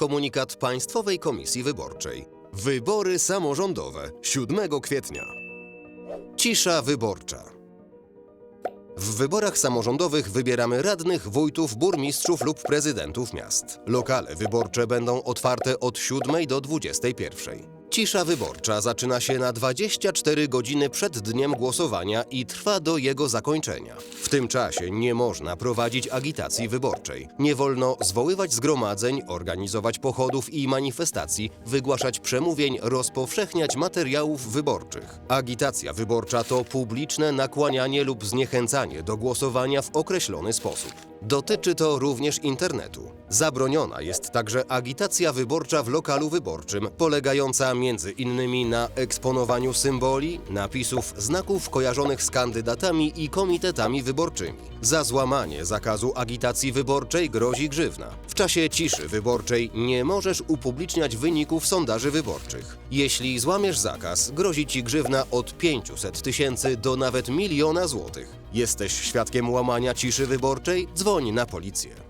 Komunikat Państwowej Komisji Wyborczej. Wybory samorządowe 7 kwietnia. Cisza wyborcza. W wyborach samorządowych wybieramy radnych, wójtów, burmistrzów lub prezydentów miast. Lokale wyborcze będą otwarte od 7 do 21. Cisza wyborcza zaczyna się na 24 godziny przed dniem głosowania i trwa do jego zakończenia. W tym czasie nie można prowadzić agitacji wyborczej. Nie wolno zwoływać zgromadzeń, organizować pochodów i manifestacji, wygłaszać przemówień, rozpowszechniać materiałów wyborczych. Agitacja wyborcza to publiczne nakłanianie lub zniechęcanie do głosowania w określony sposób. Dotyczy to również internetu. Zabroniona jest także agitacja wyborcza w lokalu wyborczym, polegająca między innymi na eksponowaniu symboli, napisów, znaków kojarzonych z kandydatami i komitetami wyborczymi. Za złamanie zakazu agitacji wyborczej grozi grzywna. W czasie ciszy wyborczej nie możesz upubliczniać wyników sondaży wyborczych. Jeśli złamiesz zakaz, grozi ci grzywna od 500 tysięcy do nawet miliona złotych. Jesteś świadkiem łamania ciszy wyborczej? Dzwoń na policję.